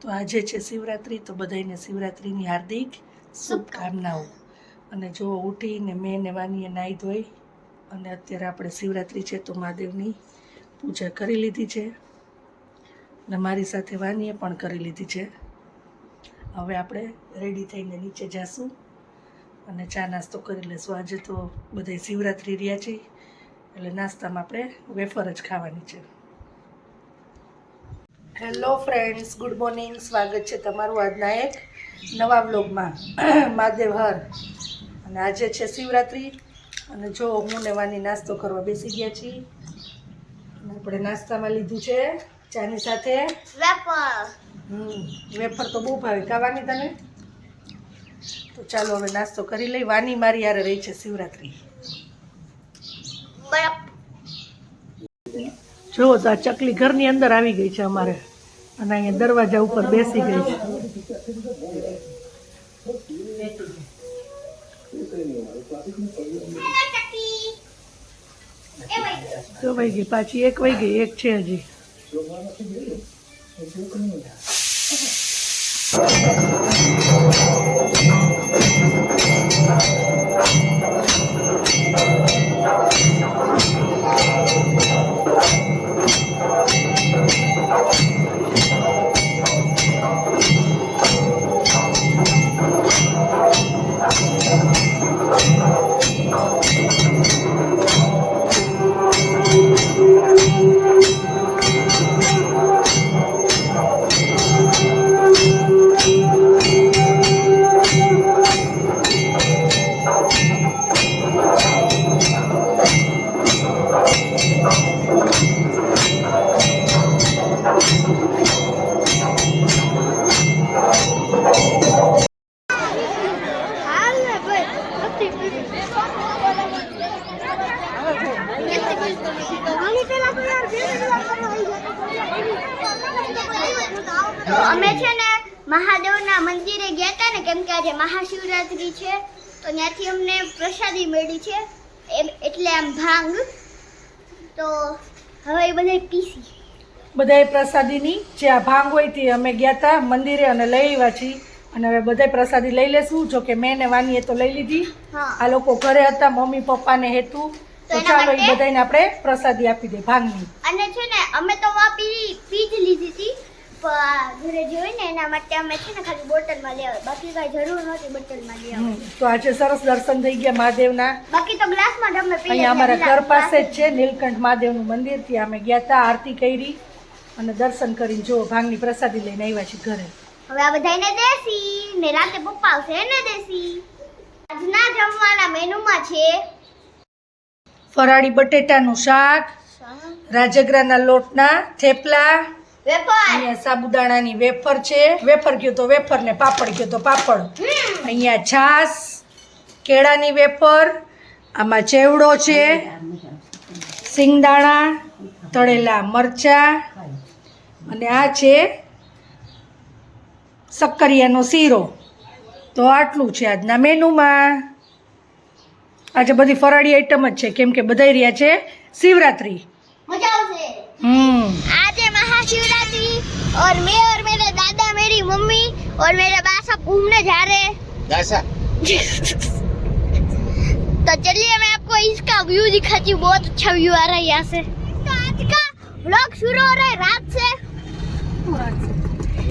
તો આજે છે શિવરાત્રિ, તો બધાને શિવરાત્રિની હાર્દિક શુભકામનાઓ. અને જો ઉઠીને મેં ને વાનીએ નાહી ધોઈ, અને અત્યારે આપણે શિવરાત્રિ છે તો મહાદેવની પૂજા કરી લીધી છે. અને મારી સાથે વાનીએ પણ કરી લીધી છે. હવે આપણે રેડી થઈને નીચે જાશું. અને ચા નાસ્તો કરી લેશું. આજે તો બધા શિવરાત્રિ રહ્યા છે. એટલે નાસ્તામાં આપણે વેફર જ ખાવાની છે. હેલો ફ્રેન્ડ્સ ગુડ મોર્નિંગ સ્વાગત છે તમારું આજના એક નવા બ્લોગમાં મહાદેવ હર. અને આજે છે શિવરાત્રિ. અને જો હું લેવાની નાસ્તો કરવા બેસી ગયા છીએ. આપણે નાસ્તામાં લીધું છે ચાની સાથે. હમ વેફર તો બહુ ભાવે. ખાવાની તને? તો ચાલો હવે નાસ્તો કરી લઈ. વાની મારી યારે રહી છે શિવરાત્રિ. જુઓ તો આ ચકલી ઘરની અંદર આવી ગઈ છે અમારે. અને અહીંયા દરવાજા ઉપર બેસી ગઈ છે. તો વહી ગઈ પાછી, એક વહી ગઈ, એક છે હજી. અમે છે ને મહાદેવના મંદિરે ગયા હતા ને કેમ કે આજે મહાશિવરાત્રી છે તો ત્યાંથી અમને પ્રસાદી મળી છે એમ એટલે આમ ભાંગ. તો હવે એ બધા પીસી. બધા પ્રસાદીની જે આ ભાંગ હોય તે અમે ગયા હતા મંદિરે અને લઈ આવ્યા છીએ. અને હવે બધાય પ્રસાદી લઈ લેશું જો કે મેં ને વાનીએ તો લઈ લીધી. હા. આ લોકો ઘરે હતા મમ્મી પપ્પાને હેતુ. તો ચાલો એ બધાને આપણે પ્રસાદી આપી દે ભાંગની. અને છે ને અમે તો વાપી પી જ લીધી હતી. ઘરે જે ને એના માટે અમે છે ને ખાલી બોટલમાં લેવા બાકી કઈ જરૂર નહોતી બોટલમાં લેવા. હમ, તો આજે સરસ દર્શન થઈ ગયા મહાદેવના. બાકી તો ગ્લાસમાં અમે પી અહીંયા અમારા ઘર પાસે જ છે નીલકંઠ મહાદેવનું મંદિર. ત્યાં અમે ગયા હતા આરતી કરી અને દર્શન કરીને જો ભાંગની પ્રસાદી લઈને આવ્યા છીએ ઘરે. હવે આ બધાને દેસી ને રાતે પપ્પા આવશે એને દેસી આજના જમવાના મેનુમાં છે ફરાળી બટેટાનું શાક રાજગરાના લોટના થેપલા અહીંયા સાબુદાણાની વેફર છે. વેફર કયો તો વેફર ને પાપડ કયો તો પાપડ. અહીંયા છાસ કેળાની વેફર આમાં ચેવડો છે સિંગદાણા તળેલા મરચા અને આ છે શક્કરિયાનો શીરો. તો આટલું છે આજના મેનુમાં. આજે બધી ફરાળી આઈટમ જ છે કેમ કે બધાય રહ્યા છે શિવરાત્રિ મજા આવશે હમ आज है महाशिवरात्रि और मैं और मेरे दादा मेरी मम्मी और मेरे बा सब घूमने जा रहे हैं ऐसा तो चलिए मैं आपको इसका व्यू दिखाती हूँ बहुत अच्छा व्यू आ रहा है यहाँ से तो आज का व्लॉग शुरू हो रहा है रात से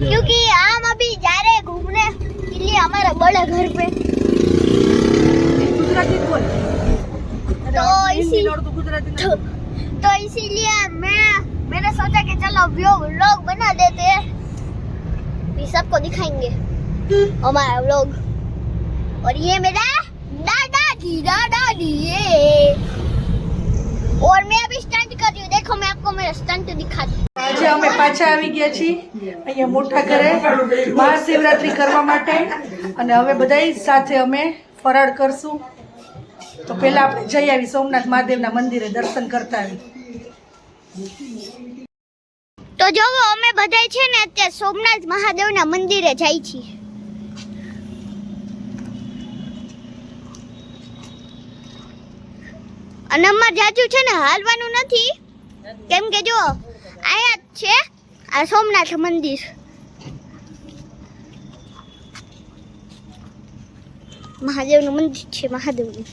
क्योंकि हम अभी जा रहे हैं घूमने के लिए हमारे बड़े घर पे ગુજરાતી બોલ તો इसी તો ગુજરાતી तो, तो इसीलिए मैं मैंने सोचा कि चलो व्लॉग बना देते हैं फिर सबको दिखाएंगे हमारा व्लॉग और ये मेरा दादाजी दादाजी ये और मैं अभी स्टंट कर रही हूँ देखो मैं आपको मेरा स्टंट दिखाती हूँ આજે અમે પાછા આવી ગયા છીએ અહીંયા મોટા ઘરે મહાશિવરાત્રી કરવા માટે અને હવે બધાય સાથે અમે ફરાળ કરશું તો પહેલાં આપણે જઈ આવી સોમનાથ મહાદેવના મંદિરે દર્શન કરતા આવી તો જોવો, અમે બધા છે ને અત્યારે સોમનાથ મહાદેવના મંદિરે જાય છીએ. અને અમારે જાજુ છે ને હાલવાનું નથી. કેમ કે જો આયા છે આ સોમનાથ મંદિર. મહાદેવનું મંદિર છે, મહાદેવનું.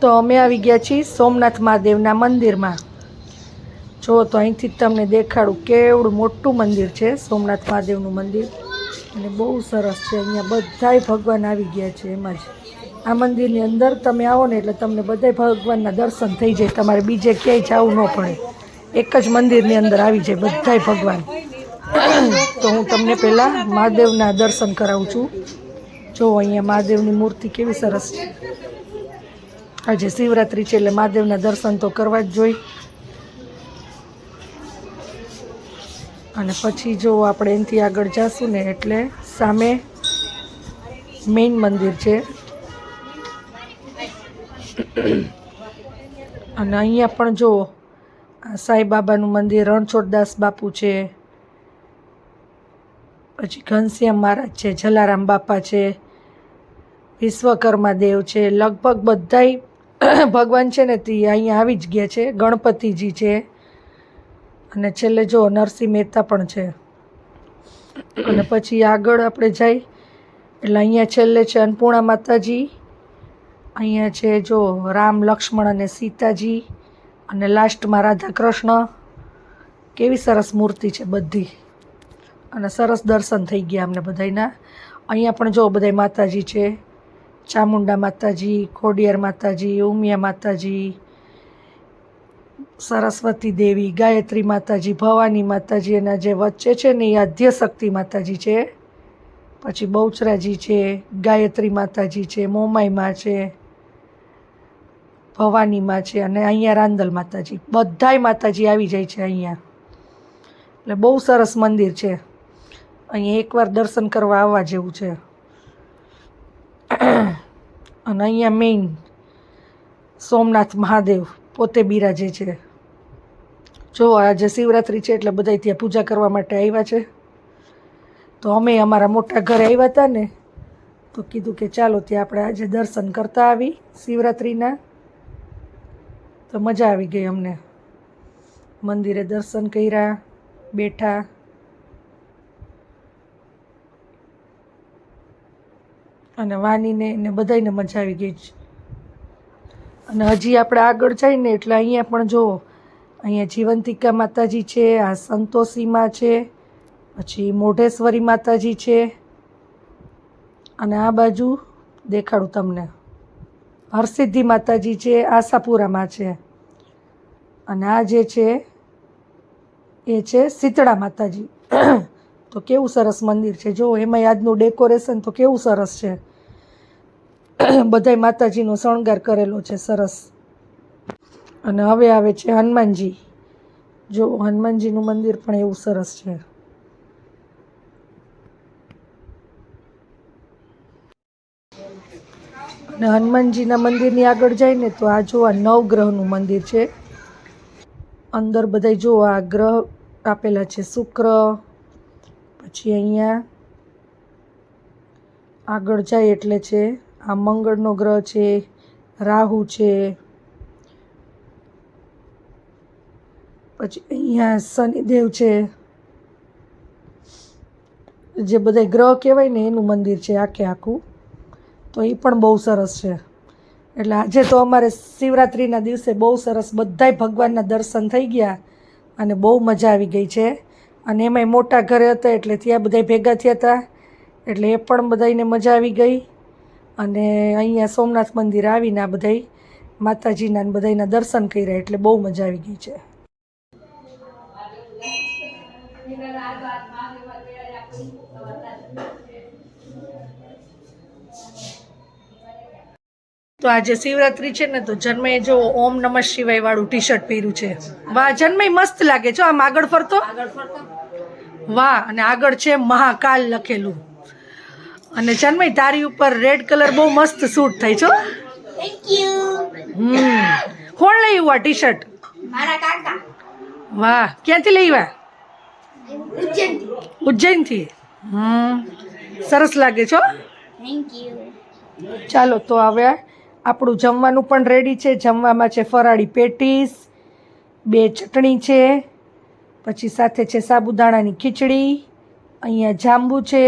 તો અમે આવી ગયા છીએ સોમનાથ મહાદેવના મંદિરમાં. જો તો અહીંથી તમને દેખાડું કેવડું મોટું મંદિર છે સોમનાથ મહાદેવનું મંદિર. અને બહુ સરસ છે, અહીંયા બધાય ભગવાન આવી ગયા છે એમાં જ. આ મંદિરની અંદર તમે આવો ને એટલે તમને બધાય ભગવાનના દર્શન થઈ જાય, તમારે બીજે ક્યાંય જવું ન પડે. એક જ મંદિરની અંદર આવી જાય બધાય ભગવાન. તો હું તમને પહેલાં મહાદેવના દર્શન કરાવું છું. જો અહીંયા મહાદેવની મૂર્તિ કેવી સરસ છે. આજે શિવરાત્રિ છે એટલે મહાદેવના દર્શન તો કરવા જ જોઈએ અને પછી જો આપણે એનાથી આગળ જઈશું ને એટલે સામે મેઇન મંદિર છે. અને અહીંયા પણ જો આ સાંઈબાબાનું મંદિર રણછોડદાસ બાપુ છે. પછી ઘનશ્યામ મહારાજ છે, જલારામ બાપા છે, વિશ્વકર્મા દેવ છે, લગભગ બધાય ભગવાન છે ને, તે અહીંયા આવી જ ગયા છે. ગણપતિજી છે. અને છેલ્લે જો નરસિંહ મહેતા પણ છે. અને પછી આગળ આપણે જઈ, એટલે અહીંયા છેલ્લે છે અન્નપૂર્ણા માતાજી. અહીંયા છે જો રામ, લક્ષ્મણ અને સીતાજી. અને લાસ્ટમાં રાધા કૃષ્ણ કેવી સરસ મૂર્તિ છે બધી. અને સરસ દર્શન થઈ ગયા અમને બધાયના. અહીંયા પણ જો બધાય માતાજી છે. ચામુંડા માતાજી, ખોડિયાર માતાજી, ઉમિયા માતાજી, સરસ્વતી દેવી, ગાયત્રી માતાજી, ભવાની માતાજી એના જે વચ્ચે છે ને એ આદ્યશક્તિ માતાજી છે. પછી બહુચરાજી છે, ગાયત્રી માતાજી છે, મોમાઈમાં છે, ભવાનીમાં છે અને અહીંયા રાંદલ માતાજી. બધાય માતાજી આવી જાય છે અહીંયા. એટલે બહુ સરસ મંદિર છે. અહીંયા એકવાર દર્શન કરવા આવવા જેવું છે. અને અહીંયા મેઇન સોમનાથ મહાદેવ પોતે બિરાજે છે. જો આજે શિવરાત્રિ છે એટલે બધા ત્યાં પૂજા કરવા માટે આવ્યા છે. તો અમે અમારા મોટા ઘરે આવ્યા હતા ને, તો કીધું કે ચાલો ત્યાં આપણે આજે દર્શન કરતા આવી શિવરાત્રિના. તો મજા આવી ગઈ અમને. મંદિરે દર્શન કર્યા, બેઠા. અને વાનીને ને બધાયને મજા આવી ગઈ છે. અને હજી આપણે આગળ જઈને, એટલે અહીંયા પણ જુઓ અહીંયા જીવંતિકા માતાજી છે, આ સંતોષીમાં છે, પછી મોઢેશ્વરી માતાજી છે, અને આ બાજુ દેખાડું તમને. હરસિદ્ધિ માતાજી છે, આશાપુરામાં છે. અને આ જે છે, એ છે શીતળા માતાજી. તો કેવું સરસ મંદિર છે? જો એમાંય આજનું ડેકોરેશન તો કેવું સરસ છે? બધાય માતાજીનો શણગાર કરેલો છે, સરસ. અને હવે આવે છે હનુમાનજી. જો હનુમાનજીનું મંદિર પણ એવું સરસ છે. અને હનુમાનજીના મંદિરની આગળ જઈને તો આ જો આ નવગ્રહનું મંદિર છે. અંદર બધાય જો આ ગ્રહ આપેલા છે, શુક્ર પછી અહીંયા આગળ જાય એટલે છે, આ મંગળનો ગ્રહ છે, રાહુ છે. પછી અહીંયા શનિદેવ છે. જે બધા ગ્રહ કહેવાય ને એનું મંદિર છે આખે આખું. તો એ પણ બહુ સરસ છે. એટલે આજે તો અમારે શિવરાત્રિના દિવસે બહુ સરસ બધાય ભગવાનના દર્શન થઈ ગયા અને બહુ મજા આવી ગઈ છે. અને એમાંય મોટા ઘરે હતા એટલે ત્યાં બધાય ભેગા થયા હતા. એટલે એ પણ બધાયને મજા આવી ગઈ. અને અહીંયા સોમનાથ મંદિર આવીને આ બધાય માતાજીના બધાના દર્શન કર્યા એટલે બહુ મજા આવી ગઈ છે. તો આજે શિવરાત્રી છે ને તો જન્મે જો ઓમ નમઃ શિવાય વાળું ટી શર્ટ પહેર્યું છે. વાહ, જન્મય મસ્ત લાગે છો આમ આગળ ફરતો. વાહ અને આગળ છે મહાકાલ લખેલું. અને જન્મય તારી ઉપર રેડ કલર બહુ મસ્ત સૂટ થઈ છો થેન્ક યુ હમ. કોણ લઈ આ ટી શર્ટ મારા કાકા. વાહ ક્યાંથી લઈ આવ્યા? ઉજ્જૈનથી. હમ. સરસ લાગે છો થેન્ક યુ ચાલો તો હવે આપણું જમવાનું પણ રેડી છે. જમવામાં છે ફરાળી પેટીસ બે ચટણી છે. પછી સાથે છે સાબુદાણાની ખીચડી અહીંયા જાંબુ છે.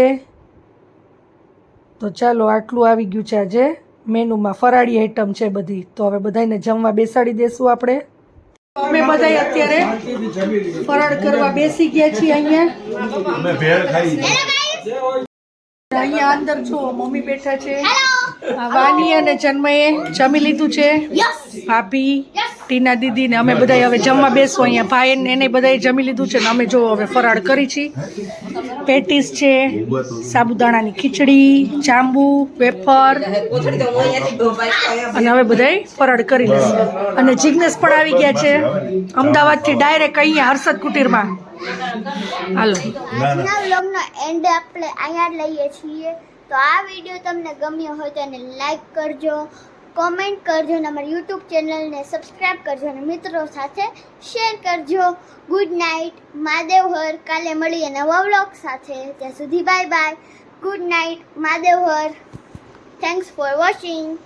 તો ચાલો આટલું આવી ગયું છે આજે. મેનુમાં ફરાળી આઈટમ છે બધી. તો હવે બધાને જમવા બેસાડી દેશું આપણે. અમે બધા અત્યારે ફરાળ કરવા બેસી ગયા છીએ અહીંયા. અમે ભેળ ખાઈ. છે. અહીંયા અંદર જો મમ્મી બેઠા છે. વાની અને જન્મએ જમી લીધું છે. ભાભી. ટીના દીદી ને અમે બધા હવે જમવા બેસો અહીંયા. ભાઈ ને એને બધાએ જમી લીધું છે ને અમે જો હવે ફરાળ કરી છીએ પેટીસ છે સાબુદાણાની ખીચડી જાંબુ વેફર. અને હવે બધાય ફરાળ કરી લેશું. અને જિગ્નેશ પણ આવી ગયા છે. અમદાવાદથી ડાયરેક્ટ અહીંયા હર્ષદ કુટીરમાં. હાલો. વ્લોગનો એન્ડ આપણે અહીંયા લઈએ છીએ. તો આ વીડિયો તમને ગમ્યો હોય તો એને લાઈક કરજો કોમેન્ટ કરજો અને અમારી યુટ્યુબ ચેનલને સબસ્ક્રાઈબ કરજો અને મિત્રો સાથે શેર કરજો. ગુડ નાઇટ મહાદેવ હર. કાલે મળીએ નવા વ્લોગ સાથે. ત્યાં સુધી bye bye good night Mahadev Har. Thanks for watching